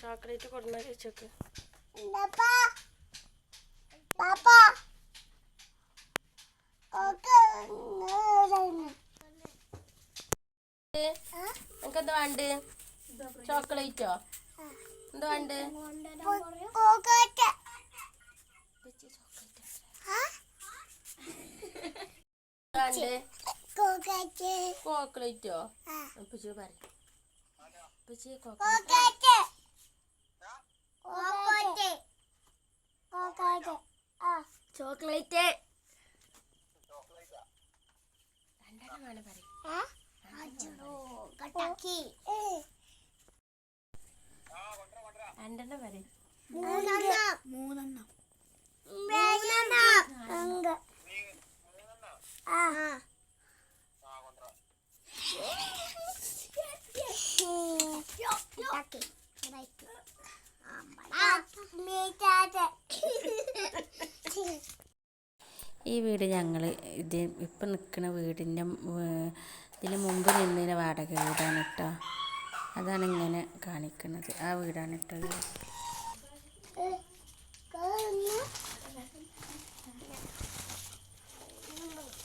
Chocolate കൊടുന്ന chalk നിനക്ക് എന്താ വേണ്ട? ചോക്ലേറ്റോ എന്താ വേണ്ട? ചോക്ലേറ്റോ? ഉപ്പച്ചി പറ. ഉപ്പച്ചി ചോക്ലേറ്റ്. ചോക്ലേറ്റ്? രണ്ടെണ്ണം വേണം പറയും. മൂന്നെണ്ണം. മൂന്നെണ്ണം. മൂന്നെണ്ണം. ഈ വീട് ഞങ്ങൾ ഇത് ഇപ്പം നിൽക്കുന്ന വീടിന്റെ ഇതിന് മുമ്പ് നിന്നതിന് വാടക വീടാണ് കേട്ടോ അതാണ് ഇങ്ങനെ കാണിക്കുന്നത് ആ വീടാണ് കേട്ടോ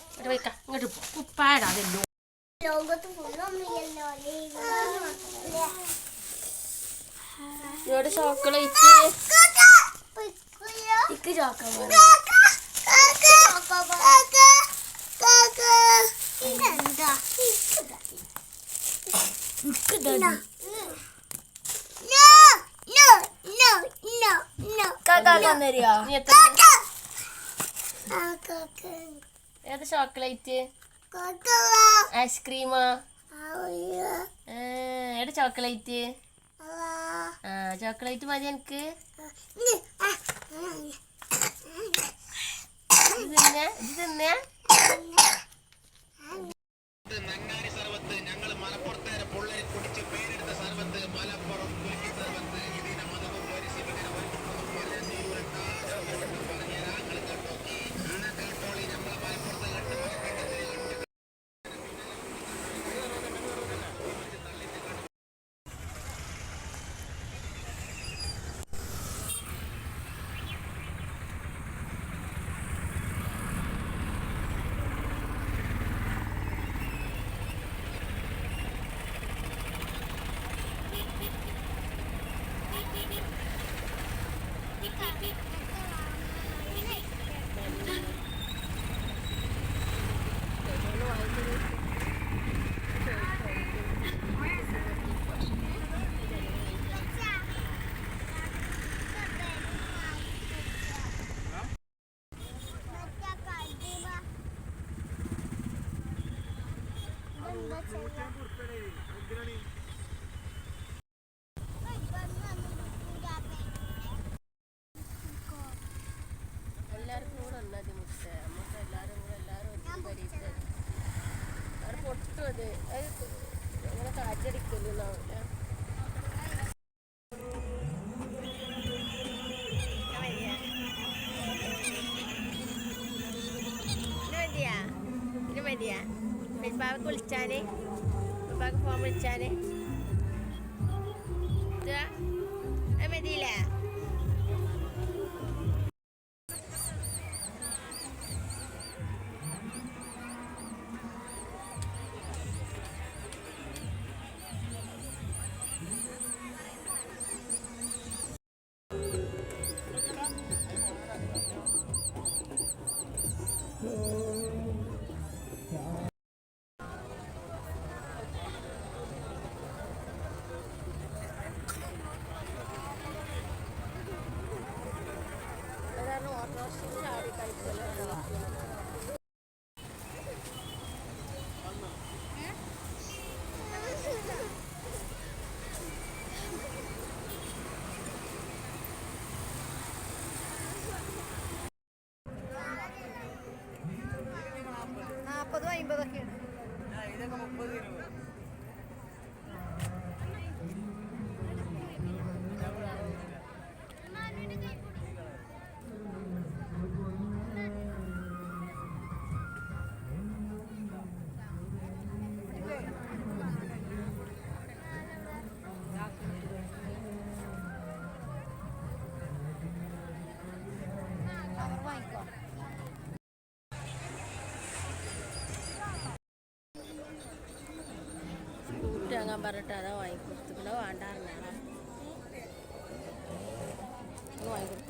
ഇങ്ങോട്ട് പോയിക്ക ഇങ്ങോട്ട് പോ. കുപ്പാടാ അതെല്ലോ ലോകത്ത് ഫുള്ളൊന്നുമില്ലല്ലോ ഇവിടെ ചോക്ലേറ്റ് ഇക്ക് ഏത് ചോക്ലേറ്റ്? ഐസ്ക്രീമോ? ഏത് ചോക്ലേറ്റ്? ആ ചോക്ലേറ്റ് മതി എനിക്ക്. ഞങ്ങൾ മലപ്പുറത്തേരെ പിള്ളേർ എല്ലാവർക്കും കൂടെ ഒന്നത് മുട്ട നമുക്ക് എല്ലാവരും കൂടെ എല്ലാവരും അവിടെ പൊട്ടും അത്. അത് അങ്ങനെ കാറ്റടിക്കലുണ്ടാവില്ല ബാബക്ക് വിളിച്ചാന് ഉപ്പാക്ക് ഫോൺ വിളിച്ചാന് മതിയില്ലേ? അതാണ് അമ്പതൊക്കെയാണ് ഇതൊക്കെ മുപ്പത് നാൽപ്പതും பரோட்டா தான் வாங்கி கொடுத்துக்கணும். வேண்டாம் வேண்டாம் வாங்கி கொடுத்து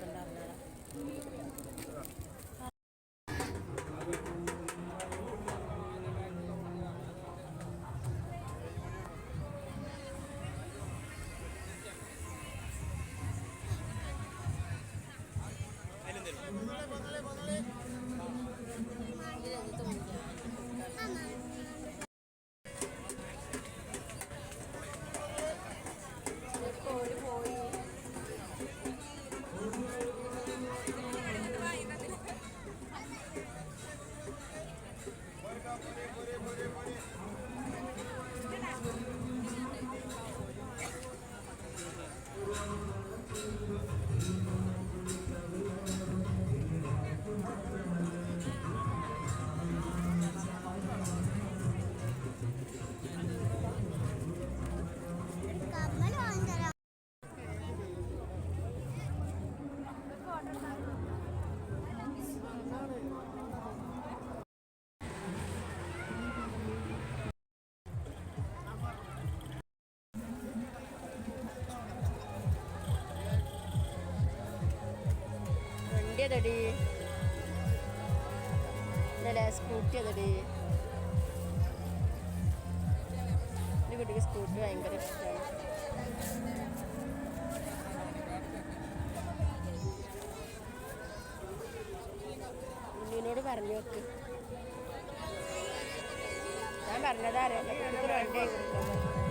അതടി ഇന്നലെ സ്കൂട്ടി അതടി എന്റെ കുട്ടിക്ക് സ്കൂട്ടി ഭയങ്കര ഇഷ്ടമാണ് ഉണ്ണിനോട് പറഞ്ഞു നോക്ക്. ഞാൻ പറഞ്ഞതാരോ? എന്റെ കുട്ടിക്ക് വണ്ടി കൊടുക്കാൻ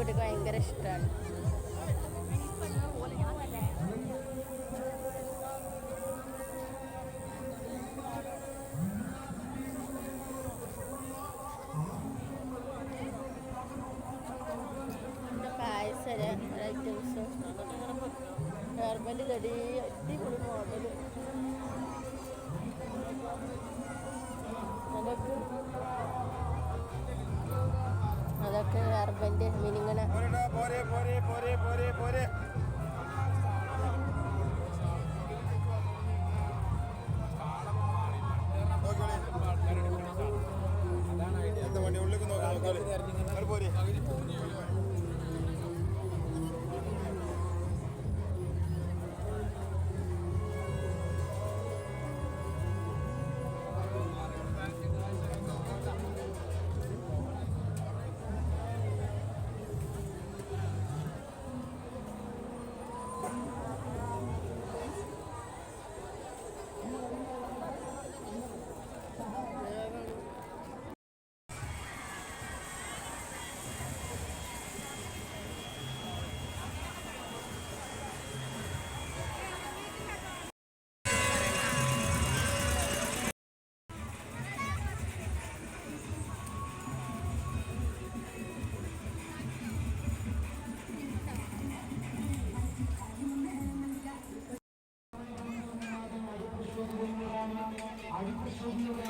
കുട്ടിക്ക് ഭയങ്കര ഇഷ്ടമാണ് പായസം ഐറ്റംസും. ഹെർബൽ കടി അടിപൊളി മോഡൽ അതൊക്കെ അതൊക്കെ ഹെർബന്റെ മിനിങ്ങനെ পরে পরে পরে পরে পরে പ്രവർത്തനമാണ് അടിപ്രശോഭിയുടെ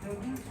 പ്രതീക്ഷ പ്രതീക്ഷ